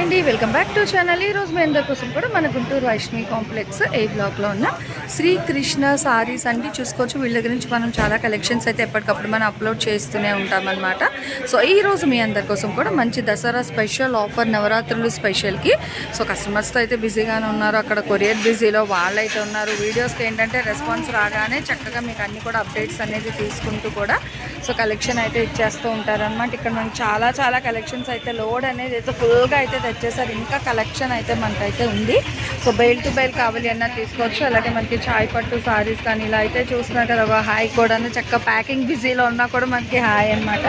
Hi అండి. Welcome back to channel ఈ రోజు మీ అందరి కోసం కూడా మన గుంటూరు వైష్ణవి కాంప్లెక్స్ ఏ బ్లాక్లో ఉన్న శ్రీకృష్ణ సారీస్ అండి. చూసుకోవచ్చు వీళ్ళ గురించి మనం చాలా కలెక్షన్స్ అయితే ఎప్పటికప్పుడు మనం అప్లోడ్ చేస్తూనే ఉంటామన్నమాట. సో ఈ రోజు మీ అందరి కోసం కూడా మంచి దసరా స్పెషల్ ఆఫర్ నవరాత్రులు స్పెషల్కి. సో కస్టమర్స్తో అయితే బిజీగానే ఉన్నారు. అక్కడ కొరియర్ బిజీలో వాళ్ళైతే ఉన్నారు. వీడియోస్కి ఏంటంటే రెస్పాన్స్ రాగానే చక్కగా మీకు అన్ని కూడా అప్డేట్స్ అనేది తీసుకుంటూ కూడా సో కలెక్షన్ అయితే ఇచ్చేస్తూ ఉంటారనమాట ఇక్కడ మనకి చాలా చాలా కలెక్షన్స్ అయితే లోడ్ అనేది అయితే ఫుల్గా అయితే తెచ్చేసారు ఇంకా కలెక్షన్ అయితే మనకైతే ఉంది. సో బెయిల్ టు బెయిల్ కావాలి అన్నా తీసుకోవచ్చు. అలాగే మనకి చాయ్ పట్టు సారీస్ కానీ ఇలా అయితే చూస్తున్నారు కదా ఒక హాయ్ కూడా చక్కగా ప్యాకింగ్ బిజీలో ఉన్నా కూడా మనకి హాయ్ అనమాట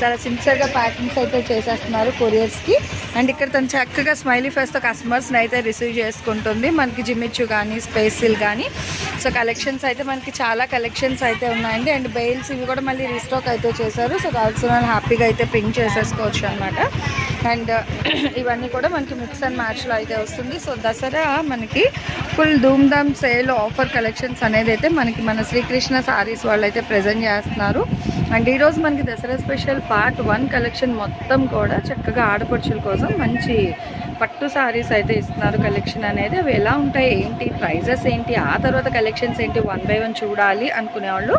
చాలా సిన్సియర్గా ప్యాకింగ్స్ అయితే చేసేస్తున్నారు కొరియర్స్కి అండ్ ఇక్కడ తను చక్కగా స్మైలీ ఫేస్తో కస్టమర్స్ని అయితే రిసీవ్ చేసుకుంటుంది. మనకి జిమిచ్చు కానీ స్పేసిల్ కానీ సో కలెక్షన్స్ అయితే మనకి చాలా కలెక్షన్స్ అయితే ఉన్నాయండి. అండ్ బెయిల్స్ ఇవి కూడా మళ్ళీ రీస్టాక్ అయితే చేశారు. సో కావాల్సిన హ్యాపీగా అయితే పింక్ చేసేసుకోవచ్చు అనమాట అండ్ ఇవన్నీ కూడా మనకి మిక్స్ అండ్ మ్యాచ్లో అయితే వస్తుంది. సో దసరా మనకి ఫుల్ ధూమ్ ధామ్ సేల్ ఆఫర్ కలెక్షన్స్ అనేది అయితే మనకి మన శ్రీకృష్ణ సారీస్ వాళ్ళు అయితే ప్రజెంట్ చేస్తున్నారు. అండ్ ఈరోజు మనకి Dasara special part one collection మొత్తం కూడా చక్కగా ఆడపడుచుల కోసం మంచి పట్టు సారీస్ అయితే ఇస్తున్నారు కలెక్షన్ అనేది. అవి ఎలా ఉంటాయి? ఏంటి? ప్రైజెస్ ఏంటి? ఆ తర్వాత కలెక్షన్స్ ఏంటి? వన్ బై వన్ చూడాలి అనుకునే వాళ్ళు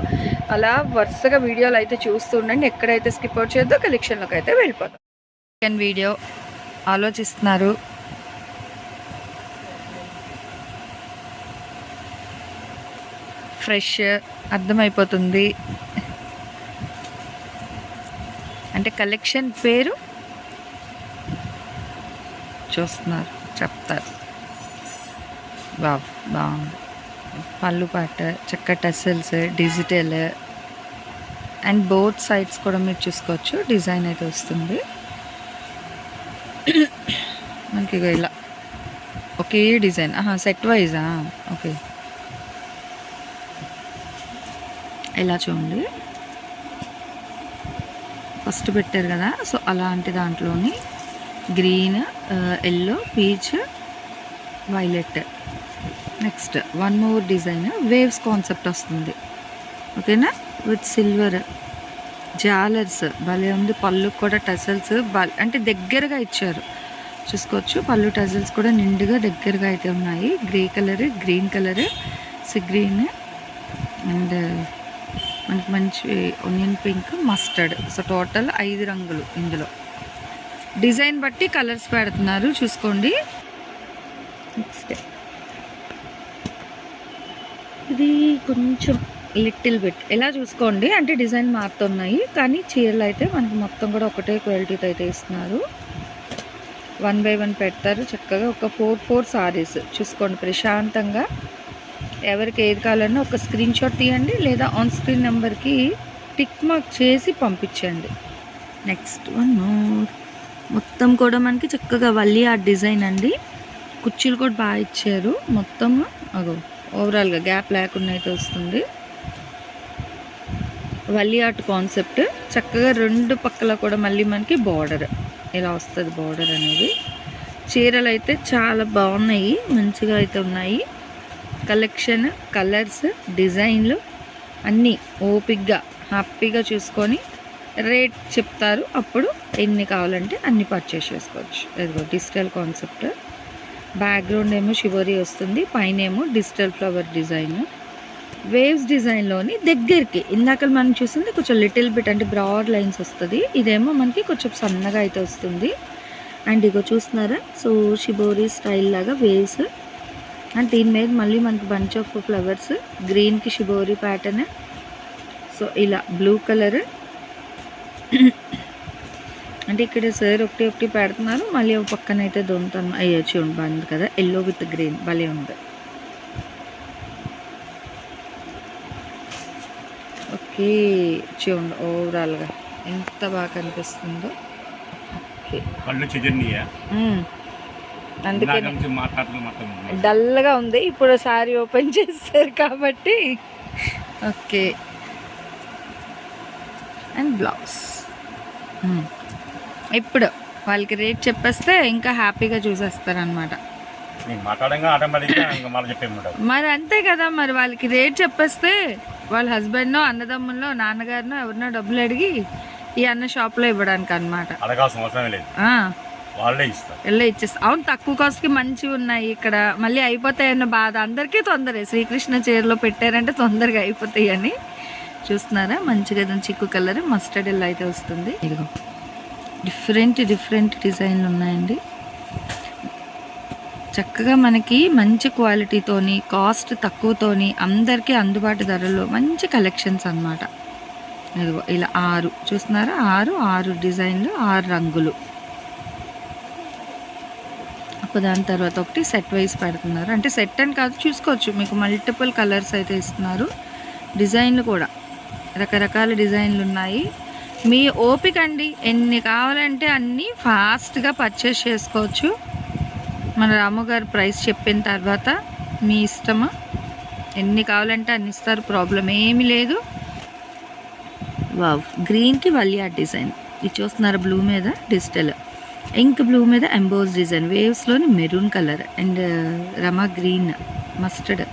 అలా వరుసగా వీడియోలు అయితే చూస్తూ ఉండండి. ఎక్కడైతే స్కిప్ అవుట్ చేద్దో కలెక్షన్లోకి అయితే వెళ్ళిపోతాం సెకండ్ వీడియో ఆలోచిస్తున్నారు. ఫ్రెష్ అర్థమైపోతుంది. అంటే కలెక్షన్ పేరు? చూస్తున్నారు చెప్తారు. బా బాగుంది. పళ్ళు పాట చక్క tassels digital and both sides కూడా మీరు చూసుకోవచ్చు డిజైన్ అయితే వస్తుంది. మనకి ఇలా. ఒకే డిజైన్. ఆహా సెట్ వైజా ఓకే. ఇలా చూడండి. ఫస్ట్ పెట్టారు కదా సో అలాంటి దాంట్లోని green yellow peach violet next one more design waves concept వస్తుంది. ఓకేనా? విత్ సిల్వర్ జాలర్స్ భలే ఉంది. పళ్ళు కూడా టసల్స్. అంటే దగ్గరగా ఇచ్చారు. చూసుకోవచ్చు. పళ్ళు టజల్స్ కూడా నిండుగా దగ్గరగా అయితే ఉన్నాయి. Grey colour green colour sea green and మనకి మంచి onion pink mustard. So total ఐదు రంగులు ఇందులో. డిజైన్ బట్టి కలర్స్ పెడుతున్నారు. చూసుకోండి. నెక్స్ట్. ఇది కొంచెం లిటిల్ బిట్. ఎలా చూసుకోండి? అంటే డిజైన్ మారుతున్నాయి కానీ చీరలు అయితే మనకి మొత్తం కూడా ఒకటే క్వాలిటీతో అయితే ఇస్తున్నారు. వన్ బై వన్ పెడతారు చక్కగా ఒక ఫోర్ ఫోర్ సారీస్. చూసుకోండి ప్రశాంతంగా. ఎవరికి ఏది కావాలన్నా ఒక స్క్రీన్ షాట్ తీయండి లేదా ఆన్ స్క్రీన్ నెంబర్కి టిక్ మార్క్ చేసి పంపించండి. Next one more. మొత్తం కూడా మనకి చక్కగా వల్లి ఆ డిజైన్ అండి. కుర్చీలు కూడా బాగా ఇచ్చారు. మొత్తం అగో ఓవరాల్గా గ్యాప్ లేకుండా అయితే వస్తుంది. Warli art concept. చక్కగా రెండు పక్కల కూడా మళ్ళీ మనకి బార్డర్. ఇలా వస్తుంది బార్డర్ అనేది. చీరలు అయితే చాలా బాగున్నాయి. మంచిగా అయితే ఉన్నాయి. కలెక్షన్ కలర్స్ డిజైన్లు అన్నీ ఓపిక్గా హ్యాపీగా చూసుకొని రేట్ చెప్తారు. అప్పుడు ఎన్ని కావాలంటే అన్ని పర్చేస్ చేసుకోవచ్చు. ఇదిగో డిజిటల్ కాన్సెప్ట్. బ్యాక్గ్రౌండ్ ఏమో షివరీ వస్తుంది. పైన ఏమో డిజిటల్ ఫ్లవర్ డిజైన్. వేవ్స్ డిజైన్లోని దగ్గరికి ఇందాక మనం చూసింది కొంచెం లిటిల్ బిట్ అంటే బ్రాడ్ లైన్స్ వస్తుంది. ఇదేమో మనకి కొంచెం సన్నగా అయితే వస్తుంది. అండ్ ఇగో చూస్తున్నారా? సో షిబోరీ స్టైల్ లాగా వేవ్స్. అండ్ దీని మీద మళ్ళీ మనకి బంచ్ ఆఫ్ ఫ్లవర్స్ గ్రీన్కి షిబోరీ ప్యాటర్న్ సో ఇలా బ్లూ కలర్ అంటే ఇక్కడ సార్ ఒకటి ఒకటి పెడుతున్నారు. మళ్ళీ ఒక పక్కన అయితే దొంతాను అయ్యో చూడండి బాగుంది కదా. ఎల్లో విత్ గ్రీన్ భలే ఉంది. ఓకే చూడండి ఓవరాల్గా ఎంత బాగా కనిపిస్తుందో. అందుకే డల్గా ఉంది ఇప్పుడు సారీ ఓపెన్ చేస్తారు కాబట్టి. ఓకే. And blouse. ఇప్పుడు వాళ్ళకి రేట్ చెప్పేస్తే ఇంకా హ్యాపీగా చూసేస్తారనమాట మరి అంతే కదా మరి వాళ్ళకి రేట్ చెప్పేస్తే వాళ్ళ హస్బెండ్నో అన్నదమ్ముల్లో నాన్నగారినో ఎవరినో డబ్బులు అడిగి ఈ అన్న షాప్లో ఇవ్వడానికి అనమాట అడగాల్సిన అవసరమే లేదు. వాళ్ళే ఇస్తారు. వెళ్ళి ఇచ్చేస్తా అవును తక్కువ కాస్ట్కి మంచివి ఉన్నాయి ఇక్కడ. మళ్ళీ అయిపోతాయన్న బాధ. అందరికీ తొందరే. శ్రీకృష్ణ చీరలో పెట్టారంటే తొందరగా అయిపోతాయి అని చూస్తున్నారా? మంచిగా ఏదైనా చిక్కు కలర్ మస్టర్డ్ ఎల్లో అయితే వస్తుంది. ఇదిగో. డిఫరెంట్ డిఫరెంట్ డిజైన్లు ఉన్నాయండి. చక్కగా మనకి మంచి క్వాలిటీతోని కాస్ట్ తక్కువతోని అందరికీ అందుబాటు ధరలో మంచి కలెక్షన్స్ అనమాట ఇదిగో ఇలా ఆరు చూస్తున్నారా? ఆరు ఆరు డిజైన్లు ఆరు రంగులు. దాని తర్వాత ఒకటి సెట్ వైజ్ పెడుతున్నారు. అంటే సెట్ అని కాదు చూసుకోవచ్చు. మీకు మల్టిపుల్ కలర్స్ అయితే ఇస్తున్నారు. డిజైన్లు కూడా. రకరకాల డిజైన్లు ఉన్నాయి. మీ ఓపిక అండి. ఎన్ని కావాలంటే అన్నీ ఫాస్ట్గా పర్చేస్ చేసుకోవచ్చు. మన రాము గారు ప్రైస్ చెప్పిన తర్వాత మీ ఇష్టమా? ఎన్ని కావాలంటే అన్ని ఇస్తారు ప్రాబ్లం ఏమీ లేదు. వావ్ గ్రీన్కి వల్లియా డిజైన్. ఇది చూస్తున్నారు బ్లూ మీద డిజిటల్. ఇంక్ బ్లూ మీద emboss design. వేవ్స్లోని maroon colour and uh, Rama green mustard.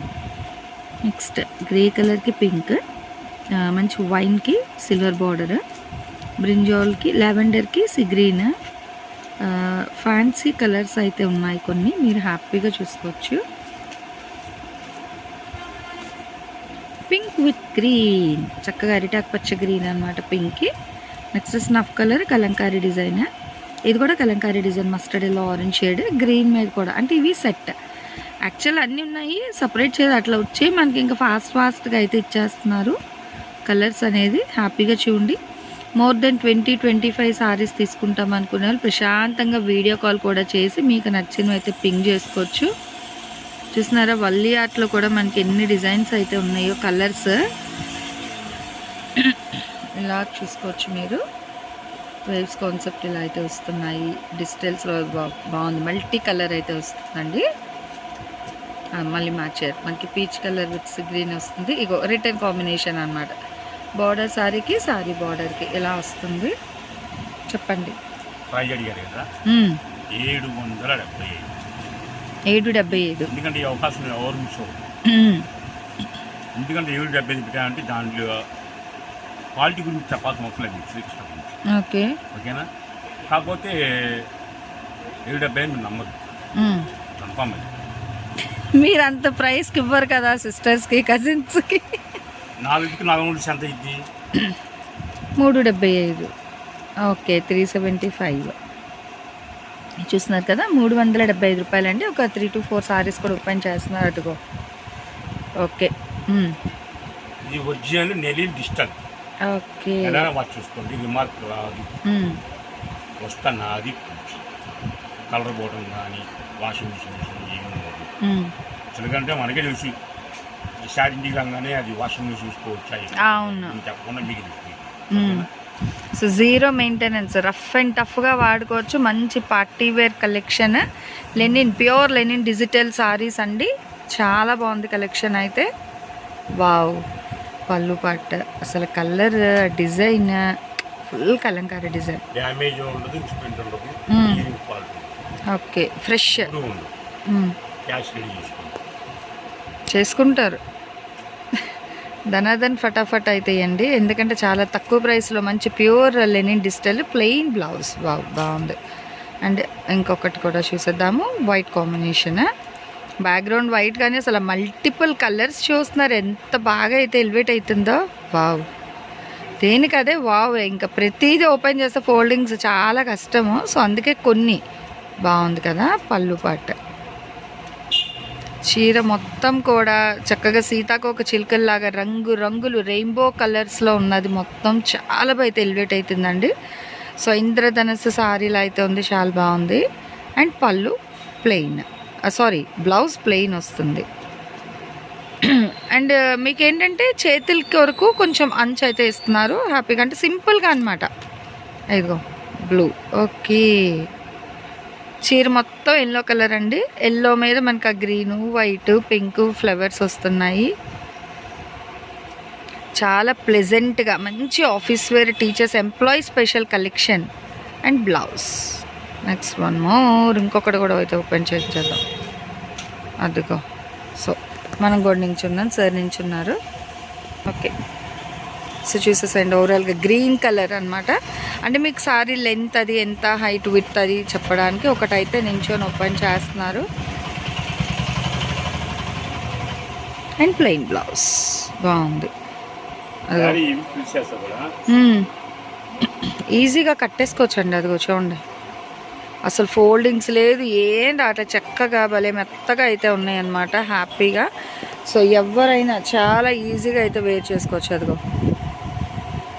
Next grey కలర్కి పింక్ uh, మంచి వైన్కి సిల్వర్ బార్డర్. బ్రింజాల్కి లావెండర్కి సి గ్రీన్. ఫ్యాన్సీ కలర్స్ అయితే ఉన్నాయి కొన్ని. మీరు హ్యాపీగా చూసుకోవచ్చు. పింక్ విత్ గ్రీన్ చక్కగా అరిటాక్ పచ్చ గ్రీన్ అనమాట పింక్కి next snuff colour Kalamkari design ఇది కూడా Kalamkari design mustard yellow orange shade green మీద కూడా. అంటే ఇవి సెట్ యాక్చువల్ అన్నీ ఉన్నాయి. సపరేట్ చేసి అట్లా వచ్చి మనకి ఇంకా ఫాస్ట్ ఫాస్ట్గా అయితే ఇచ్చేస్తున్నారు. కలర్స్ అనేది హ్యాపీగా చూడండి. More than twenty twenty five saris తీసుకుంటాం అనుకునే వాళ్ళు ప్రశాంతంగా వీడియో కాల్ కూడా చేసి మీకు నచ్చినవి అయితే పింక్ చేసుకోవచ్చు. చూసినారా? వల్లి ఆర్ట్లో కూడా మనకి ఎన్ని డిజైన్స్ అయితే ఉన్నాయో కలర్స్ ఇలా చూసుకోవచ్చు మీరు. వేవ్స్ కాన్సెప్ట్ ఇలా అయితే వస్తున్నాయి. డిజిటల్స్లో బాగుంది. మల్టీ కలర్ అయితే వస్తుందండి. మళ్ళీ మ్యాచ్ మనకి పీచ్ కలర్ విత్ గ్రీన్ వస్తుంది. ఇగో రిటర్న్ కాంబినేషన్ అన్నమాట. బార్డర్ సారీకి సారీ బార్డర్కి ఇలా వస్తుంది? చెప్పండి. ఏడు వందల డెబ్బై ఐదు. ఏడు డెబ్బై ఐదు. ఎందుకంటే ఈ అవకాశం ఎవరు. ఎందుకంటే ఏడు డెబ్బై ఐదు పెట్టారంటే దాంట్లో క్వాలిటీ గురించి చెప్పాల్సిన అవసరం లేదు శ్రీకృష్ణ గురించి ఓకే. ఓకేనా? కాకపోతే ఏడు డెబ్బై ఐదు నమ్మదు మ్మ్. కన్ఫామ్ అది. మీరు అంత ప్రైస్కి ఇవ్వరు కదా సిస్టర్స్కి కజిన్స్కి. నాలుగుకి నాలుగు మూడు ఎంత ఇద్ది మూడు డెబ్బై ఐదు. Okay three seventy five. చూస్తున్నారు కదా మూడు వందల డెబ్బై ఐదు రూపాయలు అండి ఒక త్రీ టు ఫోర్ సారీస్ కూడా ఓపెన్ చేస్తున్నారు అటుగో. ఓకే. ఇది ఒరిజినల్ నెలి డిజిటల్. ఓకే. ఎలా చూసుకోండి? రిమార్క్ రాదు. వస్తాను అది కలర్ పోవడం కానీ వాషింగ్ మిషన్ ఏమి. ఎందుకంటే మనకే తెలుసు ఇంటికి రాగానే అది చూసుకోవచ్చు అవి అవును. మీకు. So zero maintenance rough and టఫ్గా వాడుకోవచ్చు. మంచి party wear collection. Linen pure linen digital saris అండి. చాలా బాగుంది కలెక్షన్ అయితే. వావ్. పళ్ళు పట్ట అసలు colour design full Kalamkari design. Okay. Fresh. చేసుకుంటారు. ధనాధన్ ఫటాఫట్ అవుతాయండి ఎందుకంటే చాలా తక్కువ ప్రైస్లో మంచి pure linen digital plain blouse. బాగు బాగుంది. అండ్ ఇంకొకటి కూడా చూసేద్దాము. వైట్ కాంబినేషన్ బ్యాక్గ్రౌండ్ వైట్ కానీ అసలు మల్టిపుల్ కలర్స్ చూస్తున్నారు. ఎంత బాగా అయితే ఎలివేట్ అవుతుందో. వావ్ దేనికి అదే? వావ్ ఇంకా ప్రతిదీ ఓపెన్ చేస్తే ఫోల్డింగ్స్ చాలా కష్టము. సో అందుకే కొన్ని. బాగుంది కదా? పళ్ళు పాట. చీర మొత్తం కూడా చక్కగా సీతాకోక చిలుకల్లాగా రంగు రంగులు రెయిన్బో కలర్స్లో ఉన్నది. మొత్తం చాలా అయితే ఎలివేట్ అవుతుందండి సో ఇంద్రధనస్సు సారీలో అయితే ఉంది. చాలా బాగుంది. అండ్ పళ్ళు ప్లెయిన్. సారీ బ్లౌజ్ ప్లెయిన్ వస్తుంది. అండ్ మీకు ఏంటంటే చేతులకి వరకు కొంచెం అంచు అయితే ఇస్తున్నారు. హ్యాపీగా అంటే సింపుల్గా అనమాట ఇదిగో బ్లూ. ఓకే. చీర మొత్తం ఎల్లో కలర్ అండి. ఎల్లో మీద మనకు ఆ గ్రీను వైట్ పింక్ ఫ్లవర్స్ వస్తున్నాయి. చాలా ప్లెజెంట్గా మంచి office wear teachers employee special collection and blouse next one more ఇంకొకటి కూడా అయితే ఓపెన్ చేద్దాం అదిగో. సో మనం కూడా నించున్నాం సార్ నించున్నారు. సో చూసేసండి ఓవరాల్గా గ్రీన్ కలర్ అన్నమాట. అంటే మీకు సారీ లెంత్ అది ఎంత హైట్ విత్ అది చెప్పడానికి ఒకటైతే నించొని ఓపెన్ చేస్తున్నారు. అండ్ ప్లెయిన్ బ్లౌజ్ బాగుంది. ఈజీగా కట్టేసుకోవచ్చండి అదిగో చూడండి. అసలు ఫోల్డింగ్స్ లేదు ఏం రాట చక్కగా భలే మెత్తగా అయితే ఉన్నాయి అన్నమాట హ్యాపీగా సో ఎవరైనా చాలా ఈజీగా అయితే వేర్ చేసుకోవచ్చు అదిగో.